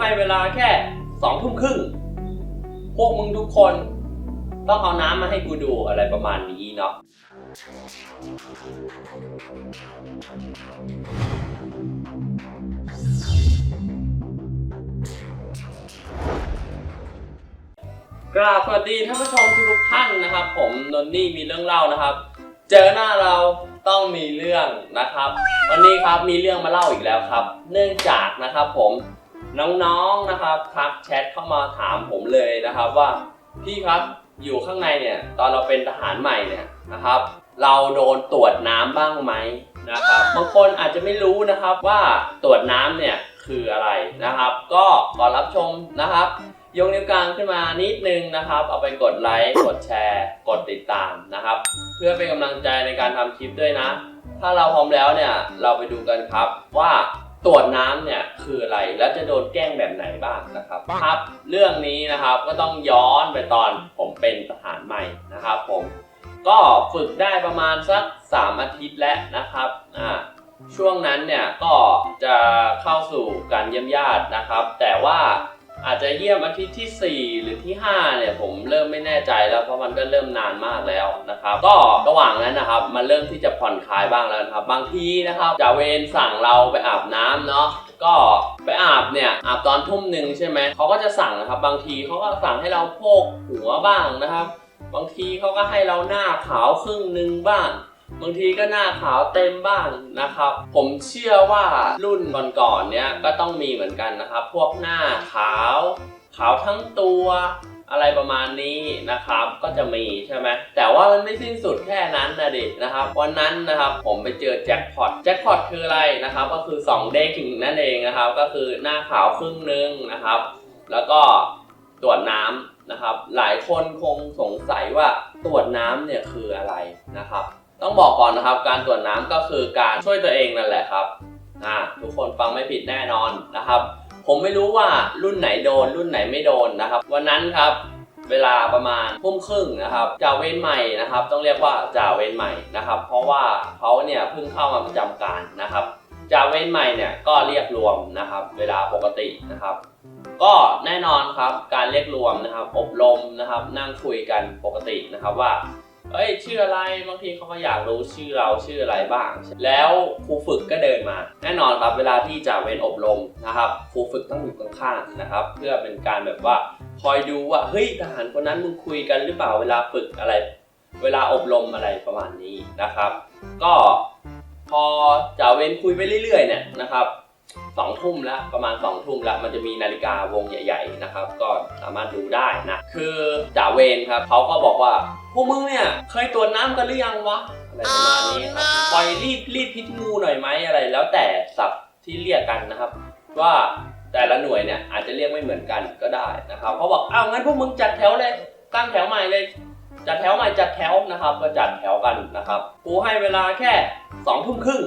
ให้เวลาแค่สองทุ่มครึ่ง พวกมึงทุกคนต้องเอาน้ำมาให้กูดูอะไรประมาณนี้เนาะกราบสวัสดีท่านผู้ชมทุกท่านนะครับ ผมนนนี่มีเรื่องเล่านะครับ เจอหน้าเราต้องมีเรื่องนะครับ วันนี้ครับมีเรื่องมาเล่าอีกแล้วครับ เนื่องจากนะครับผม น้องๆนะครับทักแชทเข้ามาถามผมเลยนะครับว่าพี่ครับอยู่ข้างในเนี่ยตอนเราเป็นทหารใหม่เนี่ยนะครับ เราโดนตรวจน้ำบ้างไหมนะครับบางคนอาจจะไม่รู้นะครับว่าตรวจน้ำเนี่ยคืออะไรนะครับ ก็ก่อนรับชมนะครับ ยกนิ้วกลางขึ้นมานิดนึงนะครับ เอาไปกดไลค์กดแชร์ กดติดตามนะครับ เพื่อเป็นกำลังใจในการทำคลิปด้วยนะ ถ้าเราพร้อมแล้วเนี่ยเราไปดูกันครับว่า ตรวจน้ำเนี่ยคืออะไรและจะโดนแกล้งแบบไหนบ้างนะครับครับ เรื่องนี้นะครับก็ต้องย้อนไปตอนผมเป็นทหารใหม่นะครับ ผมก็ฝึกได้ประมาณสัก 3 อาทิตย์แล้วนะครับอ่าช่วงนั้นเนี่ยก็จะเข้าสู่การเยี่ยมญาตินะครับ แต่ว่า อาจจะเยี่ยมอาทิตย์ที่ 4 หรือที่ 5 เนี่ยผมเริ่มไม่แน่ใจแล้วเพราะมันก็เริ่มนานมากแล้วนะครับ ก็ระหว่างนั้นนะครับมันเริ่มที่จะผ่อนคลายบ้างแล้วนะครับ บางทีนะครับจ่าเวรสั่งเราไปอาบน้ำเนาะก็ไปอาบเนี่ยอาบตอนทุ่มหนึ่งใช่ไหมเขาก็จะสั่งนะครับ บางทีเขาก็สั่งให้เราโพกหัวบ้างนะครับ บางทีเขาก็ให้เราหน้าขาวครึ่งหนึ่งบ้าง บางทีก็หน้าขาวเต็มบ้างนะครับ ผมเชื่อว่ารุ่นก่อนๆเนี้ยก็ต้องมีเหมือนกันนะครับ พวกหน้าขาว ขาวทั้งตัวอะไรประมาณนี้นะครับก็จะมีใช่ไหมแต่ว่ามันไม่สิ้นสุดแค่นั้นนะดินะครับ วันนั้นนะครับผมไปเจอแจ็คพอตแจ็คพอตคืออะไรนะครับ ก็คือ 2 เด้งนั่นเองนะครับ ก็คือหน้าขาวครึ่งหนึงนะครับ แล้วก็ตรวจน้ำนะครับ หลายคนคงสงสัยว่าตรวจน้ำเนี่ยคืออะไรนะครับ ต้องบอกก่อนนะครับ การตรวจน้ำก็คือการช่วยตัวเองนั่นแหละครับอ่าทุกคนฟังไม่ผิดแน่นอนนะครับ ผมไม่รู้ว่ารุ่นไหนโดน รุ่นไหนไม่โดนนะครับ วันนั้นครับเวลาประมาณทุ่มครึ่งนะครับจ่าเวรใหม่นะครับ ต้องเรียกว่าจ่าเวรใหม่นะครับ เพราะว่าเขาเนี่ยเพิ่งเข้ามาประจำการนะครับจ่าเวรใหม่เนี่ยก็เรียกรวมนะครับ เวลาปกตินะครับ ก็แน่นอนครับการเรียกรวมนะครับ อบรมนะครับ นั่งคุยกันปกตินะครับว่า เอ้ยชื่ออะไรบางทีเขาก็อยากรู้ชื่อเราชื่ออะไรบ้าง แล้วครูฝึกก็เดินมา แน่นอนครับเวลาที่จะเว้นอบรมนะครับครูฝึกต้องอยู่ข้างๆนะครับ เพื่อเป็นการแบบว่าคอยดูว่าเฮ้ยทหารคนนั้นมึงคุยกันหรือเปล่าเวลาฝึกอะไร เวลาอบรมอะไรประมาณนี้นะครับ ก็พอจ่าเวรคุยไปเรื่อยๆเนี่ยนะครับ สองทุ่มแล้วประมาณสองทุ่มแล้วมันจะมีนาฬิกาวงใหญ่ๆนะครับ ก็สามารถดูได้นะ คือจ่าเวรครับเขาก็บอกว่าพวกมึงเนี่ยเคยตรวจน้ำกันหรือยังวะอะไรประมาณนี้ครับปล่อยรีดรีดพิษงูหน่อยไหมอะไร แล้วแต่ศัพท์ที่เรียกกันนะครับ ว่าแต่ละหน่วยเนี่ยอาจจะเรียกไม่เหมือนกันก็ได้นะครับเขาบอกอ้าวงั้นพวกมึงจัดแถวเลยตั้งแถวใหม่เลยจัดแถวใหม่จัดแถวนะครับ ก็จัดแถวกันนะครับกูให้เวลาแค่สองทุ่มครึ่ง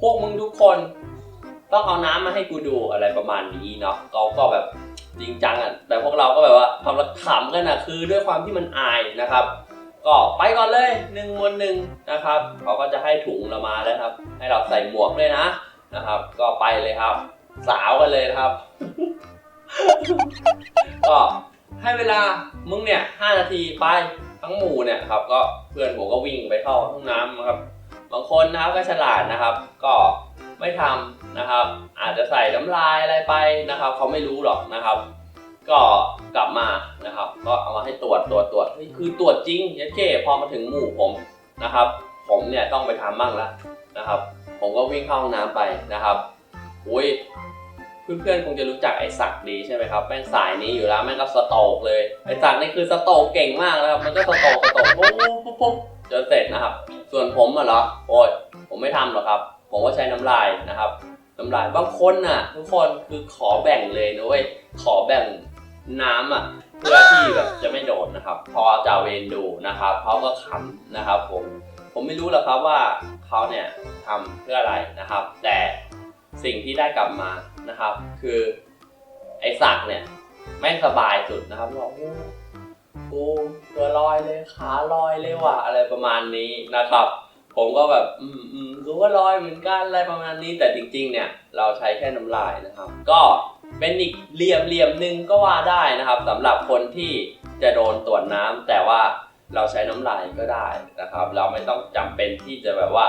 พวกมึงทุกคน ต้องเอาน้ำมาให้กูดูอะไรประมาณนี้เนาะเขาก็แบบจริงจังอะแต่พวกเราก็แบบว่าทำละขำกันนะคือด้วยความที่มันอายนะครับ ก็ไปก่อนเลยหนึ่งมวนหนึ่งนะครับเขาก็จะให้ถุงเรามาแล้วครับ ให้เราใส่หมวกด้วยนะนะครับ ก็ไปเลยครับ สาวกันเลยนะครับ ก็ให้เวลามึงเนี่ยห้านาทีไปทั้งหมู่เนี่ยครับ ก็เพื่อนผมก็วิ่งไปเข้าห้องน้ำนะครับ บางคนนะครับก็ฉลาดนะครับ ก็ไม่ทำนะครับ อาจจะใส่น้ำลายอะไรไปนะครับเขาไม่รู้หรอกนะครับ ก็กลับมานะครับ ก็เอามาให้ตรวจตรวจตรวจคือตรวจจริงยัดเก้พอมาถึงหมู่ผมนะครับ ผมเนี่ยต้องไปทำบ้างแล้วนะครับ ผมก็วิ่งเข้าห้องน้ำไปนะครับอุ้ยเพื่อนๆคงจะรู้จักไอ้ศักดีใช่ไหมครับแม่งสายนี้อยู่แล้วแม่งก็สโตกเลยไอ้ศักนี่คือสโตกเก่งมากแล้วครับมันก็สโตกสโตกปุ๊บปุ๊บปุ๊บจนเสร็จนะครับ ส่วนผมอะเหรอโอ้ยผมไม่ทำหรอกครับ ผมก็ใช้น้ำลายนะครับน้ำลายบางคนน่ะ ทุกคนคือขอแบ่งเลยนะเว้ยขอแบ่งน้ำอะเพื่อที่แบบจะไม่โดนนะครับ พอจ่าเวนดูนะครับเขาก็ขำนะครับ ผมผมไม่รู้หรอกครับว่าเขาเนี่ยทำเพื่ออะไรนะครับ แต่สิ่งที่ได้กลับมานะครับ คือไอ้สักเนี่ย แม่งสบายสุดนะครับบอกโอ้ตัวลอยเลยขาลอยเลยว่ะอะไรประมาณนี้นะครับ ผมก็แบบ อืมอืมรู้ว่าลอยเหมือนกันอะไรประมาณนี้แต่จริง ๆ เนี่ย เราใช้แค่น้ำลายนะครับ ก็เป็นอีกเหลี่ยมเหลี่ยมหนึ่งก็ว่าได้นะครับสำหรับคนที่จะโดนตรวจน้ำแต่ว่าเราใช้น้ำลายก็ได้นะครับ เราไม่ต้องจำเป็นที่จะแบบว่า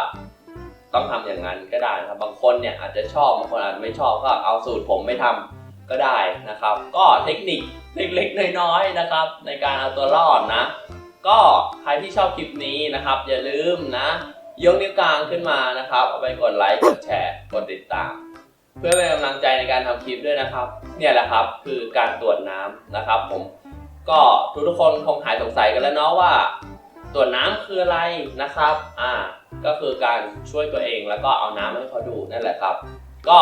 ต้องทำอย่างนั้นก็ได้นะครับ บางคนเนี่ยอาจจะชอบบางคนอาจจะไม่ชอบก็เอาสูตรผมไม่ทำ ก็ได้นะครับ ก็เทคนิคเล็กๆน้อยๆนะครับ ในการเอาตัวรอดนะ ก็ใครที่ชอบคลิปนี้นะครับ อย่าลืมนะ ยกนิ้วกลางขึ้นมานะครับเอาไปกดไลค์กดแชร์กดติดตาม เพื่อเป็นกำลังใจในการทำคลิปด้วยนะครับ เนี่ยแหละครับคือการตรวจน้ำนะครับ ผมก็ทุกๆคนคงหายสงสัยกันแล้วเนาะว่าตรวจน้ำคืออะไรนะครับ อ่า ก็คือการช่วยตัวเองแล้วก็เอาน้ำให้เขาดูนั่นแหละครับ ก็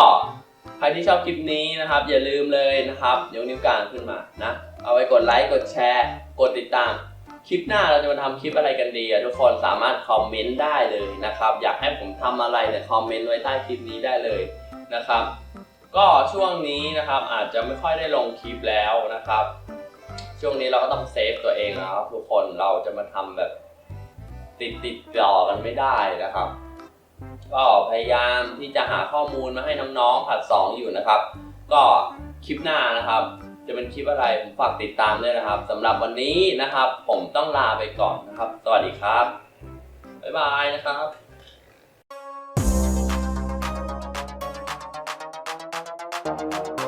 ใครที่ชอบคลิปนี้นะครับ อย่าลืมเลยนะครับยกนิ้วกลางขึ้นมานะ เอาไปกดไลค์กดแชร์ กดติดตาม คลิปหน้าเราจะมาทำคลิปอะไรกันดีทุกคนสามารถคอมเมนต์ได้เลยนะครับ อยากให้ผมทำอะไรเนี่ยคอมเมนต์ไว้ใต้คลิปนี้ได้เลยนะครับ ก็ช่วงนี้นะครับอาจจะไม่ค่อยได้ลงคลิปแล้วนะครับ ช่วงนี้เราก็ต้องเซฟตัวเองแล้วทุกคนเราจะมาทำแบบติดติดต่อกันไม่ได้นะครับ ก็พยายามที่จะหาข้อมูลมาให้น้องๆผัด2 อยู่นะครับ ก็คลิปหน้านะครับ จะเป็นคลิปอะไรผมฝากติดตามด้วยนะครับสำหรับวันนี้นะครับ ผมต้องลาไปก่อนนะครับ สวัสดีครับ บ๊ายบายนะครับ